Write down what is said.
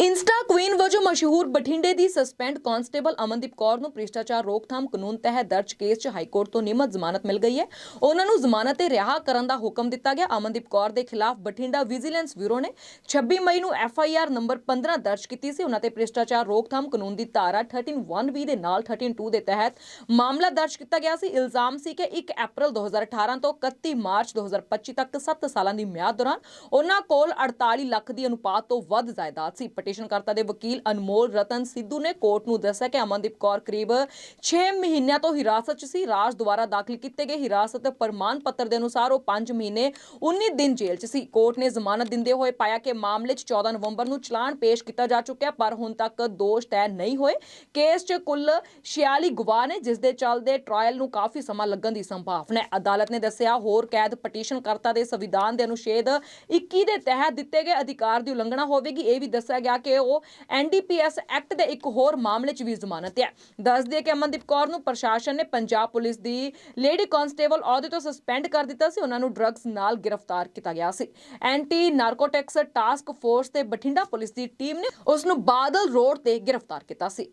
Insta Queen ਵਜੋਂ ਮਸ਼ਹੂਰ ਬਠਿੰਡੇ ਦੀ ਸਸਪੈਂਡ ਕਾਂਸਟੇਬਲ ਅਮਨਦੀਪ ਕੌਰ ਨੂੰ ਭ੍ਰਿਸ਼ਟਾਚਾਰ ਰੋਕਥਾਮ ਕਾਨੂੰਨ ਤਹਿਤ ਦਰਜ ਕੇਸ 'ਚ ਹਾਈ ਕੋਰਟ ਤੋਂ ਨਿਯਮਤ ਜ਼ਮਾਨਤ ਮਿਲ ਗਈ ਹੈ। ਉਹਨਾਂ ਨੂੰ ਜ਼ਮਾਨਤ ਤੇ ਰਿਹਾ ਕਰਨ ਦਾ ਹੁਕਮ ਦਿੱਤਾ ਗਿਆ। ਅਮਨਦੀਪ ਕੌਰ ਦੇ ਖਿਲਾਫ ਬਠਿੰਡਾ ਵਿਜੀਲੈਂਸ ਬਿਊਰੋ ਨੇ 26 ਮਈ ਨੂੰ ਐਫ ਆਈ ਆਰ ਨੰਬਰ 15 ਦਰਜ ਕੀਤੀ ਸੀ। ਉਹਨਾਂ ਤੇ ਭ੍ਰਿਸ਼ਟਾਚਾਰ ਰੋਕਥਾਮ ਕਾਨੂੰਨ ਦੀ ਧਾਰਾ 131 ਦੇ ਨਾਲ 132 ਦੇ ਤਹਿਤ ਮਾਮਲਾ ਦਰਜ ਕੀਤਾ ਗਿਆ ਸੀ। ਇਲਜ਼ਾਮ ਸੀ ਕਿ 1 ਅਪ੍ਰੈਲ 2018 ਤੋਂ 31 ਮਾਰਚ 2025 ਤੱਕ 7 ਸਾਲਾਂ ਦੀ ਮਿਆਦ ਦੌਰਾਨ ਉਹਨਾਂ ਕੋਲ 48 ਲੱਖ ਦੀ ਅਨੁਪਾਤ ਤੋਂ ਵੱਧ ਜਾਇਦਾਦ ਸੀ। ਪਟੀਸ਼ਨਕਰਤਾ ਦੇ ਵਕੀਲ ਅਨਮੋਲ ਰਤਨ ਸਿੱਧੂ ਨੇ ਕੋਰਟ ਨੂੰ ਦੱਸਿਆ ਕਿ ਅਮਨਦੀਪ ਕੌਰ ਕਰੀਬ 6 ਮਹੀਨਿਆਂ ਤੋਂ ਹਿਰਾਸਤ 'ਚ ਸੀ। ਰਾਜ ਦੁਆਰਾ ਦਾਖਲ ਕੀਤੇ ਗਏ ਹਿਰਾਸਤ ਪ੍ਰਮਾਣ ਪੱਤਰ ਦੇ ਅਨੁਸਾਰ ਉਹ 5 ਮਹੀਨੇ 19 ਦਿਨ ਜੇਲ੍ਹ 'ਚ ਸੀ। ਕੋਰਟ ਨੇ ਜ਼ਮਾਨਤ ਦਿੰਦੇ ਹੋਏ ਪਾਇਆ ਕਿ ਮਾਮਲੇ 'ਚ 14 ਨਵੰਬਰ ਨੂੰ ਚਲਾਨ ਪੇਸ਼ ਕੀਤਾ ਜਾ ਚੁੱਕਿਆ, ਪਰ ਹੁਣ ਤੱਕ ਦੋਸ਼ ਤੈਅ ਨਹੀਂ ਹੋਏ। ਕੇਸ 'ਚ ਕੁੱਲ 46 ਗਵਾਹ ਨੇ, ਜਿਸ ਦੇ ਚੱਲਦੇ ਟ੍ਰਾਇਲ ਨੂੰ ਕਾਫੀ ਸਮਾਂ ਲੱਗਣ ਦੀ ਸੰਭਾਵਨਾ ਹੈ। ਅਦਾਲਤ ਨੇ ਦੱਸਿਆ, ਹੋਰ ਕੈਦ ਪਟੀਸ਼ਨਕਰਤਾ ਦੇ ਸੰਵਿਧਾਨ ਦੇ ਅਨੁਛੇਦ 21 ਦੇ ਤਹਿਤ ਦਿੱਤੇ ਗਏ ਅਧਿਕਾਰ ਦੀ ਉਲੰਘਣਾ ਹੋਵੇਗੀ। ਇਹ ਵੀ ਦੱਸਿਆ ਗਿਆ ਕਿ ਉਹ ਐਨਡੀਪੀਐਸ ਐਕਟ ਦੇ ਇੱਕ ਹੋਰ ਮਾਮਲੇ 'ਚ ਵੀ ਜ਼ਮਾਨਤ ਹੈ। ਦੱਸ ਦਈਏ ਕਿ ਅਮਨਦੀਪ ਕੌਰ ਨੂੰ ਪ੍ਰਸ਼ਾਸਨ ਨੇ ਪੰਜਾਬ ਪੁਲਿਸ ਦੀ ਲੇਡੀ ਕਾਂਸਟੇਬਲ ਅਹੁਦੇ ਤੋਂ ਸਸਪੈਂਡ ਕਰ ਦਿੱਤਾ ਸੀ। ਉਹਨਾਂ ਨੂੰ ਡਰੱਗਸ ਨਾਲ ਗ੍ਰਿਫਤਾਰ ਕੀਤਾ ਗਿਆ ਸੀ। ਐਂਟੀ ਨਾਰਕੋਟਿਕਸ ਟਾਸਕ ਫੋਰਸ ਤੇ ਬਠਿੰਡਾ ਪੁਲਿਸ ਦੀ ਟੀਮ ਨੇ ਉਸ ਨੂੰ ਬਾਦਲ ਰੋਡ ਤੇ ਗ੍ਰਿਫਤਾਰ ਕੀਤਾ ਸੀ।